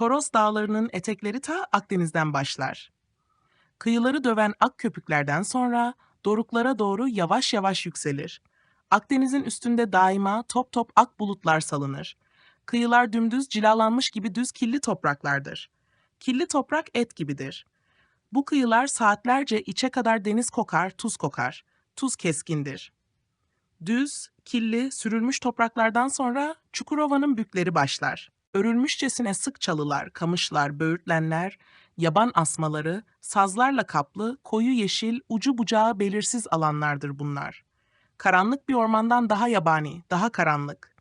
Toros dağlarının etekleri ta Akdeniz'den başlar. Kıyıları döven ak köpüklerden sonra doruklara doğru yavaş yavaş yükselir. Akdeniz'in üstünde daima top top ak bulutlar salınır. Kıyılar dümdüz cilalanmış gibi düz killi topraklardır. Killi toprak et gibidir. Bu kıyılar saatlerce içe kadar deniz kokar, tuz kokar. Tuz keskindir. Düz, killi, sürülmüş topraklardan sonra Çukurova'nın bükleri başlar. Örülmüşçesine sık çalılar, kamışlar, böğürtlenler, yaban asmaları, sazlarla kaplı, koyu yeşil, ucu bucağı belirsiz alanlardır bunlar. Karanlık bir ormandan daha yabani, daha karanlık.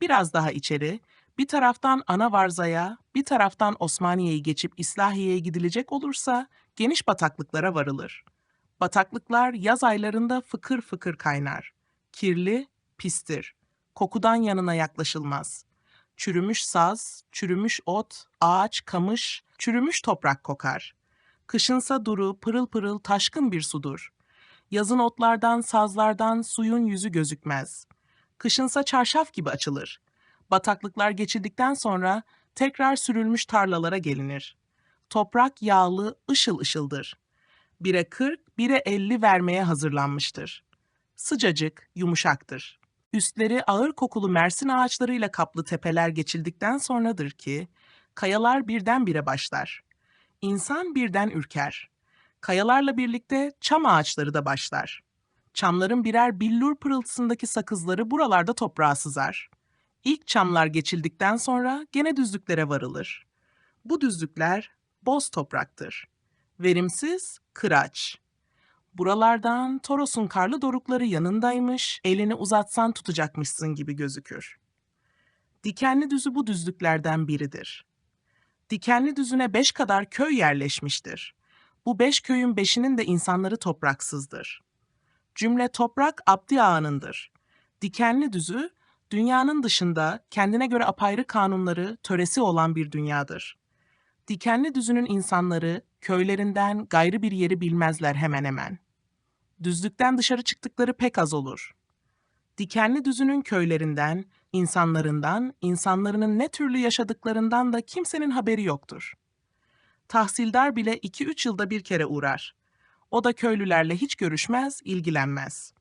Biraz daha içeri, bir taraftan Anavarza'ya, bir taraftan Osmaniye'yi geçip İslahiye'ye gidilecek olursa geniş bataklıklara varılır. Bataklıklar yaz aylarında fıkır fıkır kaynar. Kirli, pistir. Kokudan yanına yaklaşılmaz. Çürümüş saz, çürümüş ot, ağaç, kamış, çürümüş toprak kokar. Kışınsa duru, pırıl pırıl taşkın bir sudur. Yazın otlardan, sazlardan suyun yüzü gözükmez. Kışınsa çarşaf gibi açılır. Bataklıklar geçildikten sonra tekrar sürülmüş tarlalara gelinir. Toprak yağlı, ışıl ışıldır. Bire 40, bire 50 vermeye hazırlanmıştır. Sıcacık, yumuşaktır. Üstleri ağır kokulu mersin ağaçlarıyla kaplı tepeler geçildikten sonradır ki, kayalar birdenbire başlar. İnsan birden ürker. Kayalarla birlikte çam ağaçları da başlar. Çamların birer billur pırıltısındaki sakızları buralarda toprağa sızar. İlk çamlar geçildikten sonra gene düzlüklere varılır. Bu düzlükler boz topraktır. Verimsiz, kıraç. Buralardan Toros'un karlı dorukları yanındaymış, elini uzatsan tutacakmışsın gibi gözükür. Dikenli düzü bu düzlüklerden biridir. Dikenli düzüne beş kadar köy yerleşmiştir. Bu beş köyün beşinin de insanları topraksızdır. Cümle toprak Abdi Ağa'nındır. Dikenli düzü, dünyanın dışında kendine göre apayrı kanunları, töresi olan bir dünyadır. Dikenli düzünün insanları köylerinden gayrı bir yeri bilmezler hemen hemen. Düzlükten dışarı çıktıkları pek az olur. Dikenli düzünün köylerinden, insanlarından, insanların ne türlü yaşadıklarından da kimsenin haberi yoktur. Tahsildar bile iki üç yılda bir kere uğrar. O da köylülerle hiç görüşmez, ilgilenmez.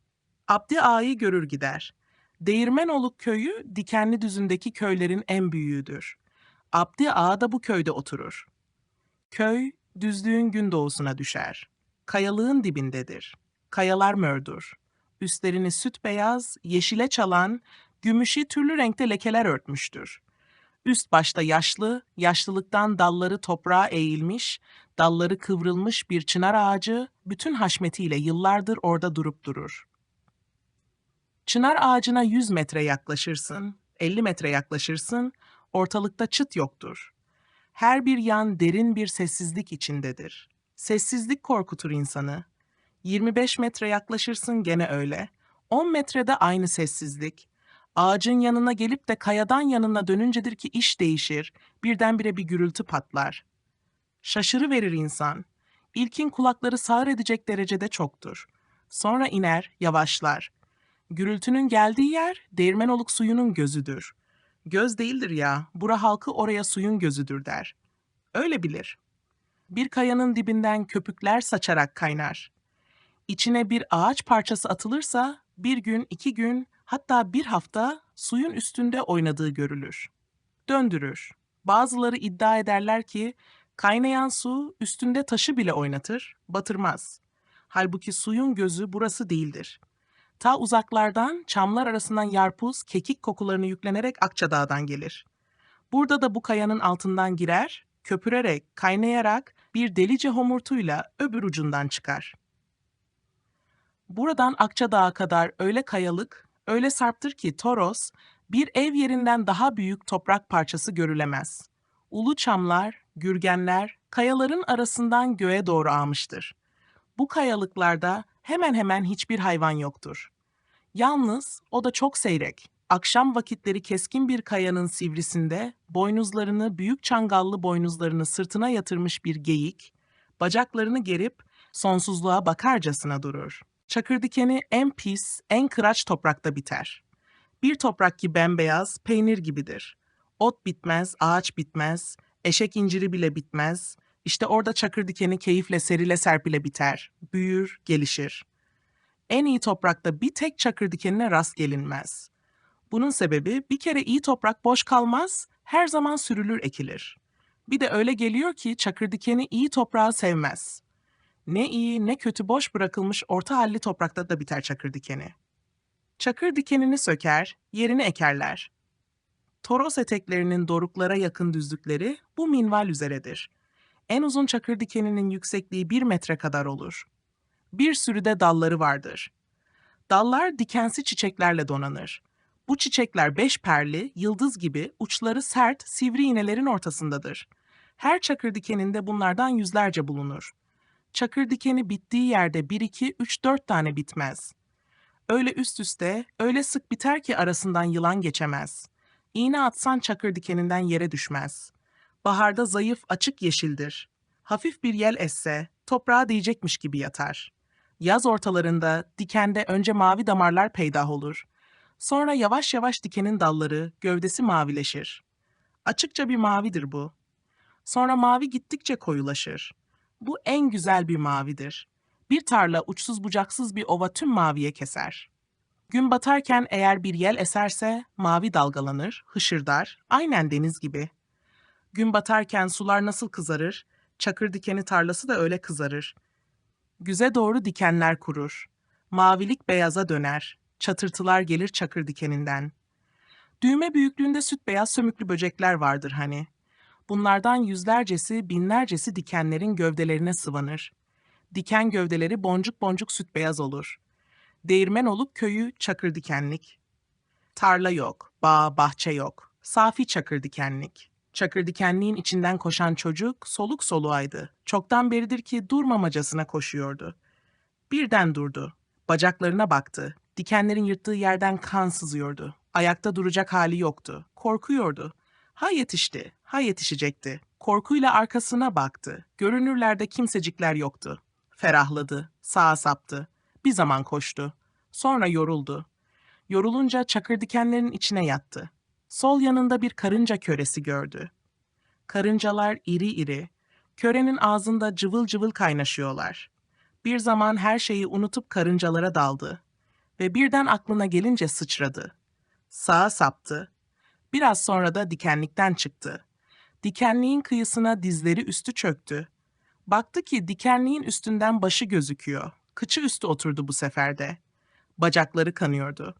Abdi Ağa'yı görür gider. Değirmenoluk köyü dikenli düzündeki köylerin en büyüğüdür. Abdi Ağa da bu köyde oturur. Köy, düzlüğün gündoğusuna düşer. Kayalığın dibindedir. Kayalar mördür. Üstlerini süt beyaz, yeşile çalan, gümüşü türlü renkte lekeler örtmüştür. Üst başta yaşlı, yaşlılıktan dalları toprağa eğilmiş, dalları kıvrılmış bir çınar ağacı bütün haşmetiyle yıllardır orada durup durur. Çınar ağacına 100 metre yaklaşırsın, 50 metre yaklaşırsın, ortalıkta çıt yoktur. Her bir yan derin bir sessizlik içindedir. Sessizlik korkutur insanı. 25 metre yaklaşırsın gene öyle. 10 metrede aynı sessizlik. Ağacın yanına gelip de kayadan yanına dönüncedir ki iş değişir, birdenbire bir gürültü patlar. Şaşırı verir insan. İlkin kulakları sağır edecek derecede çoktur. Sonra iner, yavaşlar. Gürültünün geldiği yer değirmenoluk suyunun gözüdür. Göz değildir ya, bura halkı oraya suyun gözüdür der. Öyle bilir. Bir kayanın dibinden köpükler saçarak kaynar. İçine bir ağaç parçası atılırsa bir gün, iki gün, hatta bir hafta suyun üstünde oynadığı görülür. Döndürür. Bazıları iddia ederler ki kaynayan su üstünde taşı bile oynatır, batırmaz. Halbuki suyun gözü burası değildir. Ta uzaklardan çamlar arasından yarpuz, kekik kokularını yüklenerek Akçadağ'dan gelir. Burada da bu kayanın altından girer, köpürerek, kaynayarak bir delice homurtuyla öbür ucundan çıkar. Buradan Akçadağ'a kadar öyle kayalık, öyle sarptır ki Toros, bir ev yerinden daha büyük toprak parçası görülemez. Ulu çamlar, gürgenler, kayaların arasından göğe doğru ağmıştır. Bu kayalıklarda hemen hemen hiçbir hayvan yoktur. Yalnız o da çok seyrek. Akşam vakitleri keskin bir kayanın sivrisinde boynuzlarını, büyük çangallı boynuzlarını sırtına yatırmış bir geyik, bacaklarını gerip sonsuzluğa bakarcasına durur. Çakır dikeni en pis, en kıraç toprakta biter. Bir toprak ki bembeyaz, peynir gibidir. Ot bitmez, ağaç bitmez, Eşek inciri bile bitmez. İşte orada çakır dikeni keyifle serile serpile biter. Büyür, gelişir. En iyi toprakta bir tek çakır dikenine rast gelinmez. Bunun sebebi bir kere iyi toprak boş kalmaz, her zaman sürülür ekilir. Bir de öyle geliyor ki çakır dikeni iyi toprağı sevmez. Ne iyi ne kötü boş bırakılmış orta halli toprakta da biter çakır dikeni. Çakır dikenini söker, yerini ekerler. Toros eteklerinin doruklara yakın düzlükleri bu minval üzeredir. En uzun çakır dikeninin yüksekliği bir metre kadar olur. Bir sürü de dalları vardır. Dallar dikensi çiçeklerle donanır. Bu çiçekler beş perli, yıldız gibi, uçları sert, sivri iğnelerin ortasındadır. Her çakır dikeninde bunlardan yüzlerce bulunur. Çakır dikeni bittiği yerde bir iki, üç, dört tane bitmez. Öyle üst üste, öyle sık biter ki arasından yılan geçemez. İğne atsan çakır dikeninden yere düşmez. Baharda zayıf, açık yeşildir. Hafif bir yel esse, toprağa değecekmiş gibi yatar. Yaz ortalarında dikende önce mavi damarlar peydah olur. Sonra yavaş yavaş dikenin dalları, gövdesi mavileşir. Açıkça bir mavidir bu. Sonra mavi gittikçe koyulaşır. Bu en güzel bir mavidir. Bir tarla uçsuz bucaksız bir ova tüm maviye keser. Gün batarken eğer bir yel eserse mavi dalgalanır, hışırdar, aynen deniz gibi. Gün batarken sular nasıl kızarır, çakır dikeni tarlası da öyle kızarır. Güze doğru dikenler kurur. Mavilik beyaza döner. Çatırtılar gelir çakır dikeninden. Düğme büyüklüğünde süt beyaz sömüklü böcekler vardır hani. Bunlardan yüzlercesi, binlercesi dikenlerin gövdelerine sıvanır. Diken gövdeleri boncuk boncuk süt beyaz olur. Değirmen olup köyü çakır dikenlik. Tarla yok, bağ, bahçe yok. Safi çakır dikenlik. Çakır dikenliğin içinden koşan çocuk soluk soluğaydı. Çoktan beridir ki durmamacasına koşuyordu. Birden durdu. Bacaklarına baktı. Dikenlerin yırttığı yerden kan sızıyordu. Ayakta duracak hali yoktu. Korkuyordu. Ha yetişti, ha yetişecekti. Korkuyla arkasına baktı. Görünürlerde kimsecikler yoktu. Ferahladı, sağa saptı. Bir zaman koştu. Sonra yoruldu. Yorulunca çakır dikenlerin içine yattı. Sol yanında bir karınca köresi gördü. Karıncalar iri iri, körenin ağzında cıvıl cıvıl kaynaşıyorlar. Bir zaman her şeyi unutup karıncalara daldı ve birden aklına gelince sıçradı. Sağa saptı. Biraz sonra da dikenlikten çıktı. Dikenliğin kıyısına dizleri üstü çöktü. Baktı ki dikenliğin üstünden başı gözüküyor. Kıçı üstü oturdu bu seferde. Bacakları kanıyordu.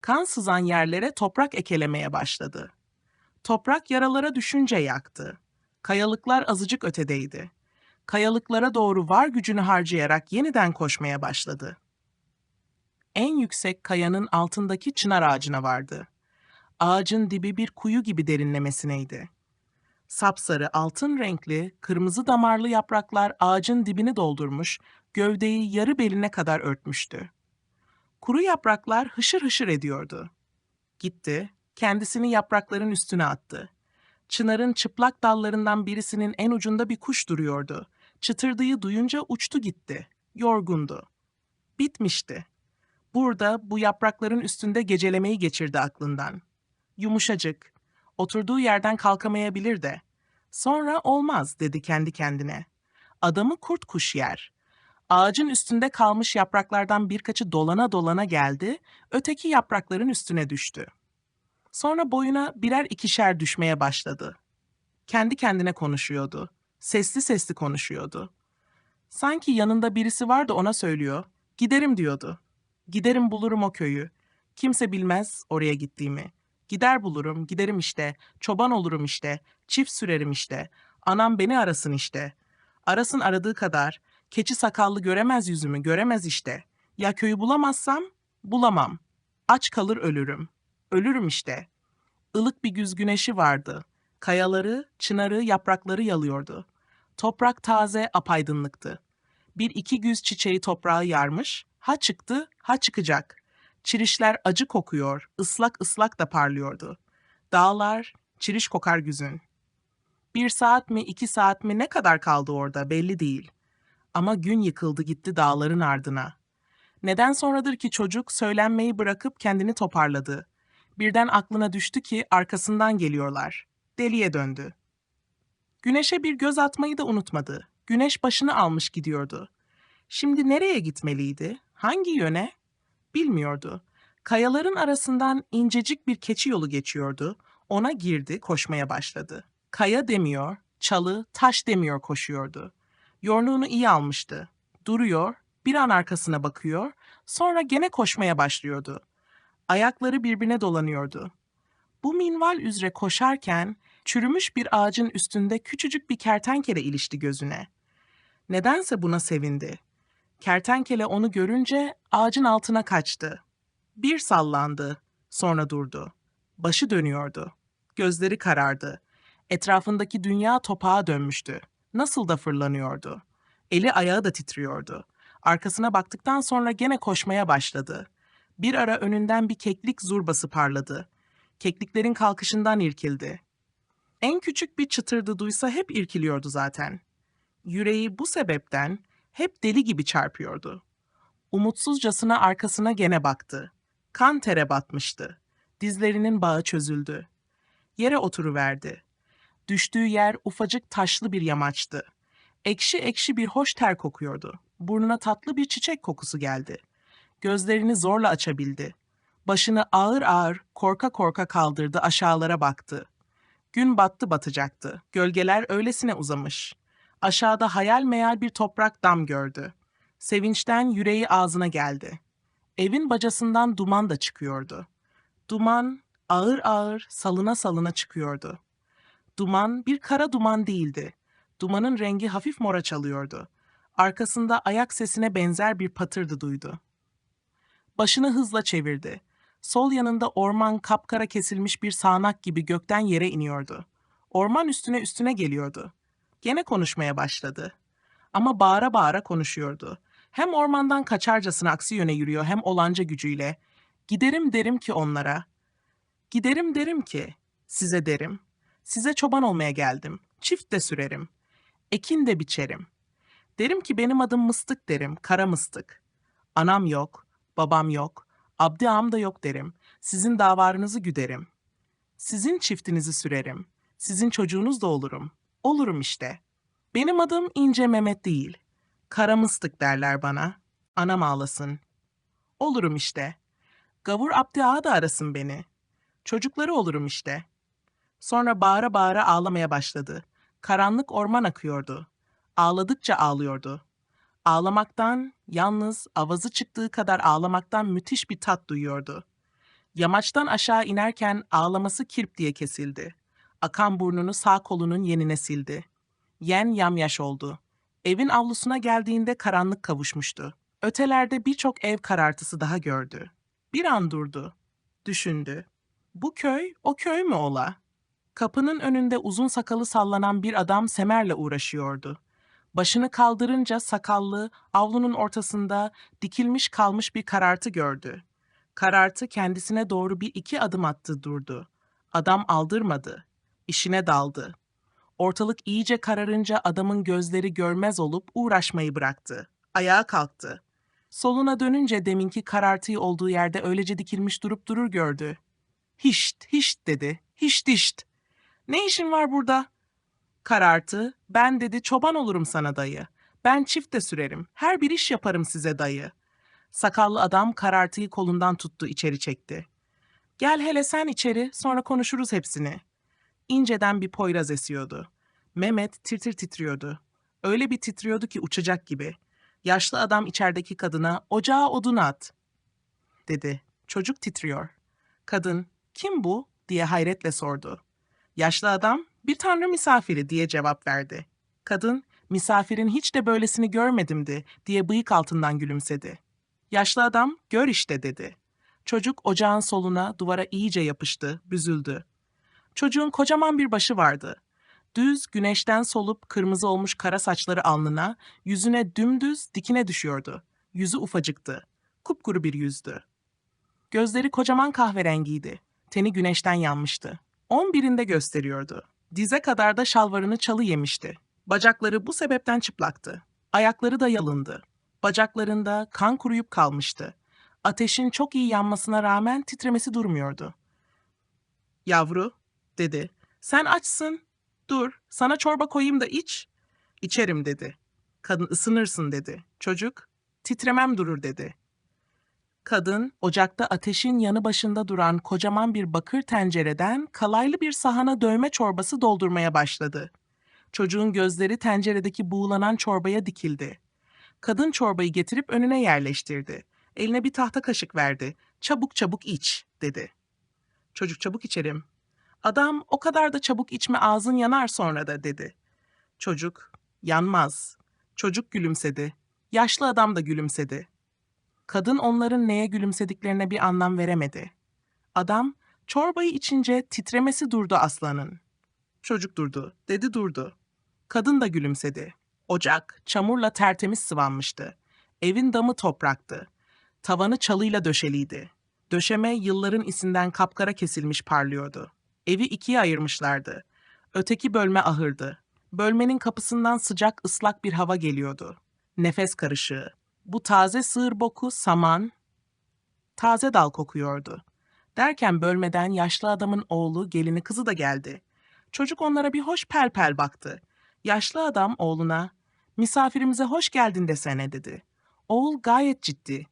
Kan sızan yerlere toprak ekelemeye başladı. Toprak yaralara düşünce yaktı. Kayalıklar azıcık ötedeydi. Kayalıklara doğru var gücünü harcayarak yeniden koşmaya başladı. En yüksek kayanın altındaki çınar ağacına vardı. Ağacın dibi bir kuyu gibi derinlemesineydi. Sapsarı altın renkli, kırmızı damarlı yapraklar ağacın dibini doldurmuş, gövdeyi yarı beline kadar örtmüştü. Kuru yapraklar hışır hışır ediyordu. Gitti, kendisini yaprakların üstüne attı. Çınarın çıplak dallarından birisinin en ucunda bir kuş duruyordu. Çıtırdığı duyunca uçtu gitti. Yorgundu. Bitmişti. Burada bu yaprakların üstünde gecelemeyi geçirdi aklından. Yumuşacık. Oturduğu yerden kalkamayabilir de. Sonra olmaz dedi kendi kendine. Adamı kurt kuş yer. Ağacın üstünde kalmış yapraklardan birkaçı dolana dolana geldi, öteki yaprakların üstüne düştü. Sonra boyuna birer ikişer düşmeye başladı. Kendi kendine konuşuyordu. Sesli sesli konuşuyordu. Sanki yanında birisi var da ona söylüyor. Giderim diyordu. Giderim bulurum o köyü. Kimse bilmez oraya gittiğimi. Gider bulurum, giderim işte. Çoban olurum işte. Çift sürerim işte. Anam beni arasın işte. Arasın aradığı kadar. Keçi sakallı göremez yüzümü, göremez işte. Ya köyü bulamazsam? Bulamam. Aç kalır ölürüm. Ölürüm işte. Ilık bir güz güneşi vardı. Kayaları, çınarı, yaprakları yalıyordu. Toprak taze, apaydınlıktı. Bir iki güz çiçeği toprağı yarmış, ha çıktı, ha çıkacak. Çirişler acı kokuyor, ıslak ıslak da parlıyordu. Dağlar, çiriş kokar güzün. Bir saat mi, iki saat mi ne kadar kaldı orada belli değil. Ama gün yıkıldı gitti dağların ardına. Neden sonradır ki çocuk söylenmeyi bırakıp kendini toparladı. Birden aklına düştü ki arkasından geliyorlar. Deliye döndü. Güneşe bir göz atmayı da unutmadı. Güneş başını almış gidiyordu. Şimdi nereye gitmeliydi? Hangi yöne? Bilmiyordu. Kayaların arasından incecik bir keçi yolu geçiyordu. Ona girdi, koşmaya başladı. Kaya demiyor, çalı, taş demiyor koşuyordu. Yorluğunu iyi almıştı. Duruyor, bir an arkasına bakıyor, sonra gene koşmaya başlıyordu. Ayakları birbirine dolanıyordu. Bu minval üzere koşarken çürümüş bir ağacın üstünde küçücük bir kertenkele ilişti gözüne. Nedense buna sevindi. Kertenkele onu görünce ağacın altına kaçtı. Bir sallandı, sonra durdu. Başı dönüyordu. Gözleri karardı. Etrafındaki dünya topağa dönmüştü. Nasıl da fırlanıyordu. Eli ayağı da titriyordu. Arkasına baktıktan sonra gene koşmaya başladı. Bir ara önünden bir keklik zurbası parladı. Kekliklerin kalkışından irkildi. En küçük bir çıtırdı duysa hep irkiliyordu zaten. Yüreği bu sebepten hep deli gibi çarpıyordu. Umutsuzcasına arkasına gene baktı. Kan tere batmıştı. Dizlerinin bağı çözüldü. Yere oturuverdi. Düştüğü yer ufacık taşlı bir yamaçtı. Ekşi ekşi bir hoş ter kokuyordu. Burnuna tatlı bir çiçek kokusu geldi. Gözlerini zorla açabildi. Başını ağır ağır, korka korka kaldırdı, aşağılara baktı. Gün battı batacaktı. Gölgeler öylesine uzamış. Aşağıda hayal meyal bir toprak dam gördü. Sevinçten yüreği ağzına geldi. Evin bacasından duman da çıkıyordu. Duman ağır ağır salına salına çıkıyordu. Duman bir kara duman değildi. Dumanın rengi hafif mora çalıyordu. Arkasında ayak sesine benzer bir patırdı duydu. Başını hızla çevirdi. Sol yanında orman kapkara kesilmiş bir sağanak gibi gökten yere iniyordu. Orman üstüne üstüne geliyordu. Gene konuşmaya başladı. Ama bağıra bağıra konuşuyordu. Hem ormandan kaçarcasına aksi yöne yürüyor hem olanca gücüyle. Giderim derim ki onlara. Giderim derim ki size derim. Size çoban olmaya geldim. Çift de sürerim. Ekin de biçerim. Derim ki benim adım Mıstık derim, kara mıstık. Anam yok, babam yok, abdi ağam da yok derim. Sizin davarınızı güderim. Sizin çiftinizi sürerim. Sizin çocuğunuz da olurum. Olurum işte. Benim adım İnce Mehmet değil. Kara mıstık derler bana. Anam ağlasın. Olurum işte. Gavur Abdi ağa da arasın beni. Çocukları olurum işte. Sonra bağıra bağıra ağlamaya başladı. Karanlık orman akıyordu. Ağladıkça ağlıyordu. Ağlamaktan, yalnız avazı çıktığı kadar ağlamaktan müthiş bir tat duyuyordu. Yamaçtan aşağı inerken ağlaması kirp diye kesildi. Akan burnunu sağ kolunun yenine sildi. Yen yamyaş oldu. Evin avlusuna geldiğinde karanlık kavuşmuştu. Ötelerde birçok ev karartısı daha gördü. Bir an durdu. Düşündü. Bu köy o köy mü ola? Kapının önünde uzun sakalı sallanan bir adam Semer'le uğraşıyordu. Başını kaldırınca sakallı, avlunun ortasında dikilmiş kalmış bir karartı gördü. Karartı kendisine doğru bir iki adım attı durdu. Adam aldırmadı. İşine daldı. Ortalık iyice kararınca adamın gözleri görmez olup uğraşmayı bıraktı. Ayağa kalktı. Soluna dönünce deminki karartıyı olduğu yerde öylece dikilmiş durup durur gördü. Hişt, hişt dedi. Hişt, hişt. Ne işin var burada? Karartı, ben dedi çoban olurum sana dayı. Ben çift de sürerim. Her bir iş yaparım size dayı. Sakallı adam karartıyı kolundan tuttu içeri çekti. Gel hele sen içeri sonra konuşuruz hepsini. İnceden bir poyraz esiyordu. Mehmet tir titriyordu. Öyle bir titriyordu ki uçacak gibi. Yaşlı adam içerideki kadına ocağa odun at dedi. Çocuk titriyor. Kadın kim bu diye hayretle sordu. Yaşlı adam bir tanrı misafiri diye cevap verdi. Kadın misafirin hiç de böylesini görmedimdi diye bıyık altından gülümsedi. Yaşlı adam gör işte dedi. Çocuk ocağın soluna duvara iyice yapıştı, büzüldü. Çocuğun kocaman bir başı vardı. Düz, güneşten solup kırmızı olmuş kara saçları alnına, yüzüne dümdüz dikine düşüyordu. Yüzü ufacıktı. Kupkuru bir yüzdü. Gözleri kocaman kahverengiydi. Teni güneşten yanmıştı. On birinde gösteriyordu. Dize kadar da şalvarını çalı yemişti. Bacakları bu sebepten çıplaktı. Ayakları da yalındı. Bacaklarında kan kuruyup kalmıştı. Ateşin çok iyi yanmasına rağmen titremesi durmuyordu. Yavru, dedi. Sen açsın. dur, sana çorba koyayım da iç. İçerim dedi. Kadın ısınırsın dedi. Çocuk, titremem durur dedi. Kadın, ocakta ateşin yanı başında duran kocaman bir bakır tencereden kalaylı bir sahana dövme çorbası doldurmaya başladı. Çocuğun gözleri tenceredeki buğulanan çorbaya dikildi. Kadın çorbayı getirip önüne yerleştirdi. Eline bir tahta kaşık verdi. Çabuk çabuk iç, dedi. Çocuk çabuk içerim. Adam o kadar da çabuk içme ağzın yanar sonra da dedi. Çocuk, yanmaz. Çocuk gülümsedi. Yaşlı adam da gülümsedi. Kadın onların neye gülümsediklerine bir anlam veremedi. Adam, çorbayı içince titremesi durdu aslanın. Çocuk durdu, dedi durdu. Kadın da gülümsedi. Ocak, çamurla tertemiz sıvanmıştı. Evin damı topraktı. Tavanı çalıyla döşeliydi. Döşeme yılların isinden kapkara kesilmiş parlıyordu. Evi ikiye ayırmışlardı. Öteki bölme ahırdı. Bölmenin kapısından sıcak ıslak bir hava geliyordu. Nefes karışığı. Bu taze sığır boku saman, taze dal kokuyordu. Derken bölmeden yaşlı adamın oğlu, gelini kızı da geldi. Çocuk onlara bir hoş pel pel baktı. Yaşlı adam oğluna, misafirimize hoş geldin desene dedi. Oğul gayet ciddi.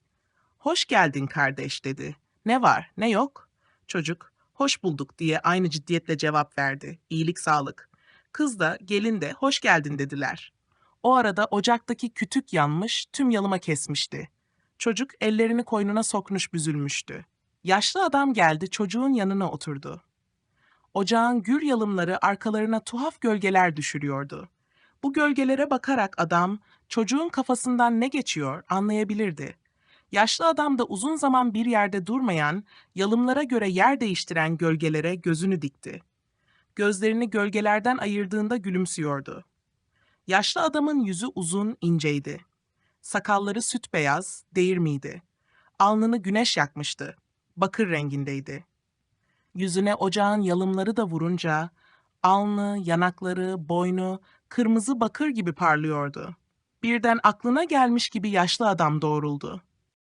Hoş geldin kardeş dedi. Ne var, ne yok? Çocuk, hoş bulduk diye aynı ciddiyetle cevap verdi. İyilik sağlık. Kız da, gelin de hoş geldin dediler. O arada ocaktaki kütük yanmış, tüm yalıma kesmişti. Çocuk ellerini koynuna sokmuş büzülmüştü. Yaşlı adam geldi, çocuğun yanına oturdu. Ocağın gür yalımları arkalarına tuhaf gölgeler düşürüyordu. Bu gölgelere bakarak adam, çocuğun kafasından ne geçiyor anlayabilirdi. Yaşlı adam da uzun zaman bir yerde durmayan, yalımlara göre yer değiştiren gölgelere gözünü dikti. Gözlerini gölgelerden ayırdığında gülümsüyordu. Yaşlı adamın yüzü uzun, inceydi. Sakalları süt beyaz, değirmiydi. Alnını güneş yakmıştı. Bakır rengindeydi. Yüzüne ocağın yalımları da vurunca, alnı, yanakları, boynu kırmızı bakır gibi parlıyordu. Birden aklına gelmiş gibi yaşlı adam doğruldu.